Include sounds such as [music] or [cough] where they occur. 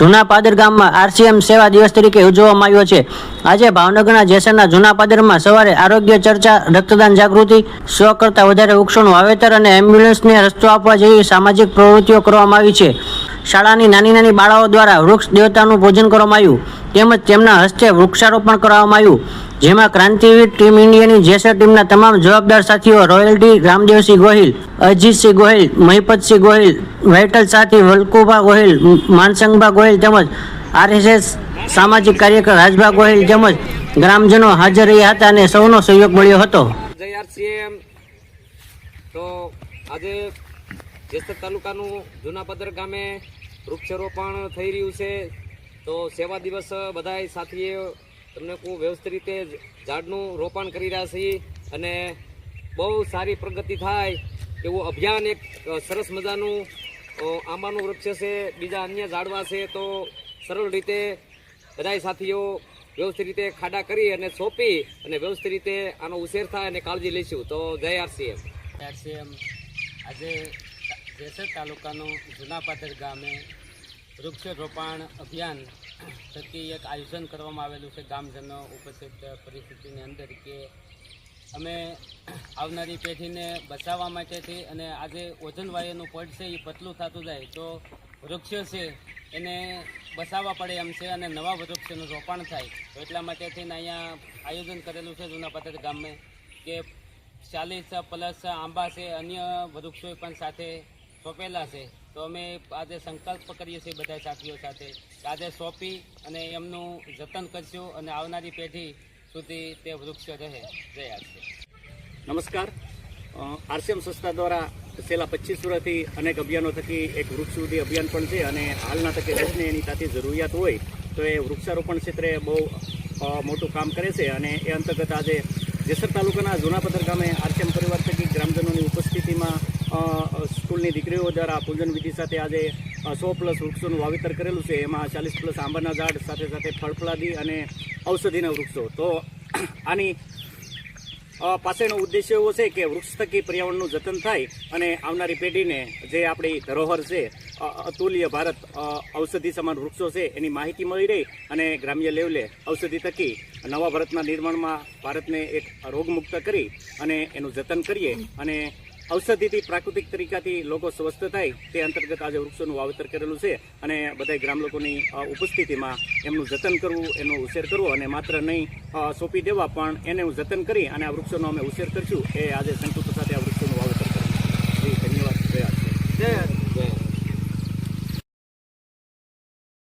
જૂના પાદર ગામમાં આરસીએમ સેવા દિવસ તરીકે ઉજવવામાં આવ્યો છે. આજે ભાવનગરના જેસરના જૂના પાદરમાં સવારે આરોગ્ય ચર્ચા, રક્તદાન જાગૃતિ, સો કરતાં વધારે વૃક્ષોનું વાવેતર અને એમ્બ્યુલન્સને રસ્તો આપવા જેવી સામાજિક પ્રવૃત્તિઓ કરવામાં આવી છે. શાળાની નાની નાની બાળાઓ દ્વારા વૃક્ષ દેવતાનું પૂજન કરવામાં આવ્યું. તેમજ તેમના હસ્તે વૃક્ષારોપણ કરવામાં આવ્યું. જેમાં ક્રાંતિવીર ટીમ ઇન્ડિયાની જેસર ટીમના તમામ જવાબદાર સાથીઓ, રોયલ્ટી, રામદેવસિંહ ગોહિલ, અજીતસિંહ ગોહિલ, મહિપતસિંહ ગોહિલ વાઇટલ સાથી વલ્કુભા ગોહિલ, માનસંગભા ગોહિલ તેમજ આરએસએસ સામાજિક કાર્યકર રાજભા ગોહિલ તેમજ ગ્રામજનો હાજર રહ્યા હતા અને સૌનો સહયોગ મળ્યો હતો. તો આજે જેસર તાલુકાનું જૂનાપદર ગામે વૃક્ષારોપણ થઈ રહ્યું છે. તો સેવા દિવસ બધાય સાથીએ તમને કહું વ્યવસ્થિત રીતે ઝાડનું રોપણ કરી રહ્યા છીએ અને બહુ સારી પ્રગતિ થાય એવું અભિયાન એક સરસ મજાનું આંબાનું વૃક્ષ છે બીજા અન્ય ઝાડવા છે, તો સરળ રીતે બધાય સાથીઓ વ્યવસ્થિત રીતે ખાડા કરી અને સોંપી અને વ્યવસ્થિત રીતે આનો ઉછેર થાય અને કાળજી લઈશું. તો જય આરસીએમ. આરસીએમ. આજે જેસર તાલુકાનું જૂનાપાદર ગામે વૃક્ષરોપણ અભિયાન થકી એક આયોજન કરવામાં આવેલું છે. ગામજનો ઉપસ્થિત પરિસ્થિતિની અંદર કે અમે આવનારી પેઢીને બચાવવા માટેથી અને આજે ઓજનવાયુનું પડ છે એ પતલું થતું જાય તો વૃક્ષો છે એને બચાવવા પડે એમ છે અને નવા વૃક્ષોનું રોપણ થાય. તો એટલા માટેથી અહીંયા આયોજન કરેલું છે જૂનાપાદર ગામે કે ચાલીસ પ્લસ આંબા છે, અન્ય વૃક્ષો પણ સાથે સોંપેલા છે. તો અમે આજે સંકલ્પ કરીએ છીએ બધા સાથીઓ સાથે આજે સોંપી અને એમનું જતન કરશું અને આવનારી પેઢી સુધી તે વૃક્ષો રહે નમસ્કાર. આરસીએમ સંસ્થા દ્વારા છેલ્લા પચીસ વર્ષથી અનેક અભિયાનો થકી એક વૃક્ષ સુધી અભિયાન પણ છે અને હાલના તકે દેશને એની સાથે જરૂરિયાત હોય તો એ વૃક્ષારોપણ ક્ષેત્રે બહુ મોટું કામ કરે છે અને એ અંતર્ગત આજે જેસર તાલુકાના જૂનાપદર ગામે આરસીએમ પરિવાર થકી ગ્રામજનોની ઉપસ્થિતિમાં સ્કૂલની દીકરીઓ દ્વારા પૂજન વિધિ સાથે આજે સો પ્લસ વૃક્ષોનું વાવેતર કરેલું છે. એમાં ચાલીસ પ્લસ આંબાના ઝાડ, સાથે સાથે ફળફળાદી અને ઔષધિના વૃક્ષો. તો [clears throat] આની પાસેનો ઉદ્દેશ્ય એવો છે કે વૃક્ષ થકી પર્યાવરણનું જતન થાય અને આવનારી પેઢીને જે આપણી ધરોહર છે અતુલ્ય ભારત ઔષધિ સમાન વૃક્ષો છે, એની માહિતી મળી રહી અને ગ્રામ્ય લેવલે ઔષધિ થકી નવા ભારતના નિર્માણમાં ભારતને એક રોગમુક્ત કરી અને એનું જતન કરીએ અને ઔષધિથી પ્રાકૃતિક તરીકાથી લોકો સ્વસ્થ થાય, તે અંતર્ગત આજે વૃક્ષોનું વાવેતર કરેલું છે અને બધા ગ્રામ લોકોની ઉપસ્થિતિમાં એમનું જતન કરવું, એનો ઉછેર કરવો અને માત્ર નહીં સોંપી દેવા, પણ એને જતન કરી અને આ વૃક્ષોનો અમે ઉછેર કરશું. એ આજે સંકલ્પ સાથે આ વૃક્ષોનું